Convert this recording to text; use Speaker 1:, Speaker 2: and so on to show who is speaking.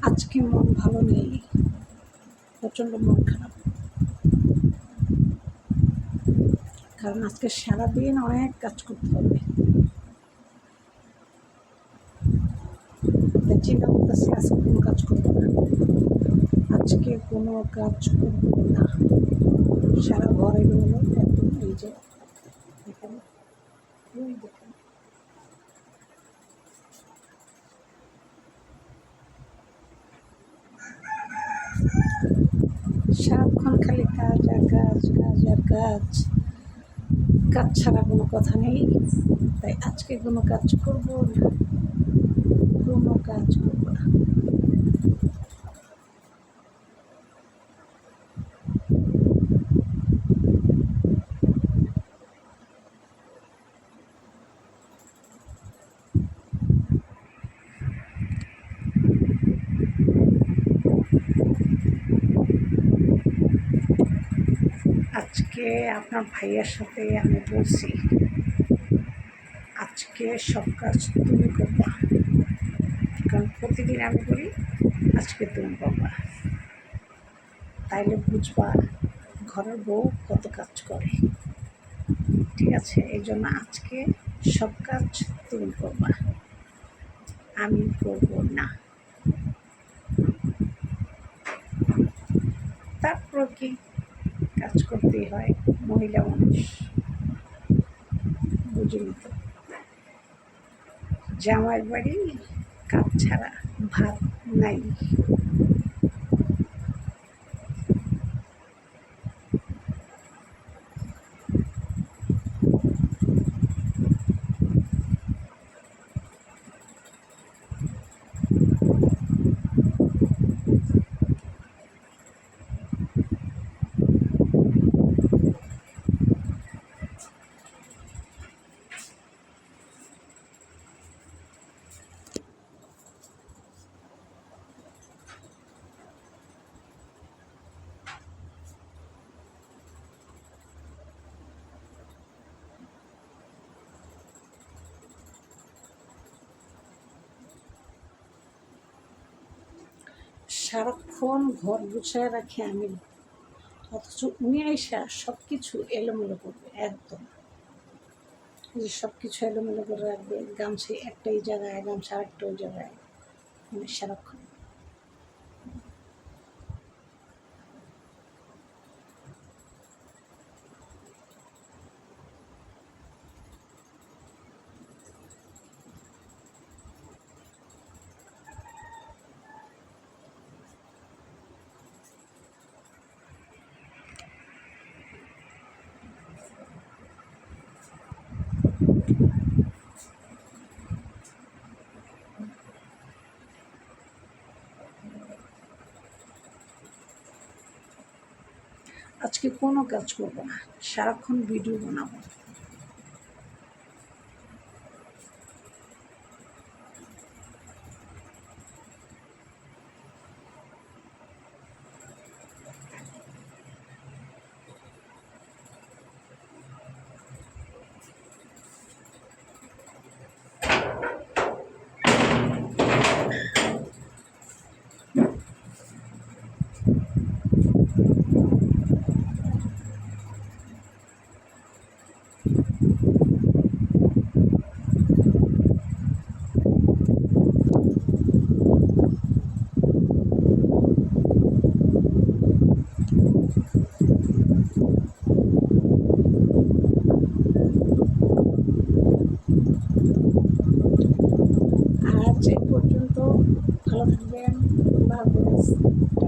Speaker 1: আজকে মন ভালো নেই। প্রচণ্ড মন খারাপ। কারণ আজকে সারাদিন অনেক কাজ করতে হবে। চিন্তা করতেছি আজকে কোনো কাজ করব না। আজকে কোনো কাজ করব না সারা ঘরে গেলো একদম এই যে এখানে ওই দেখেন সারাক্ষণ খালি কাজ আর কাজ কাজ আর কাজ। কাজ ছাড়া কোনো কথা নেই। তাই আজকে কোনো কাজ করব না। কোনো কাজ করব না আজকে আপনার ভাইয়ের সাথে আমি বলছি, আজকে সব কাজ তুমি করবা। কারণ প্রতিদিন আমি বলি, আজকে তুমি করবা। তাইলে বুঝবা, ঘরের বউ কত কাজ করে। ঠিক আছে? এই জন্য আজকে সব কাজ তুমি করবা। আমি করব না। তারপর কি? কাজ করতেই হয় মহিলা মানুষ। বুঝুন তো। জামাই বাড়ি কাজ ছাড়া ভাত নাই। সারাক্ষণ ঘর গুছায় রাখি আমি। অথচ উনি আইসা সব কিছু এলোমেলো করবে, একদম। যে সব কিছু এলোমেলো করে রাখবে, গামছা একটাই জায়গায়, গামছা আরেকটা ওই জায়গায় মানে সারাক্ষণ। আজকে কোনো কাজ করব না সারাক্ষণ ভিডিও বানাবো। guys.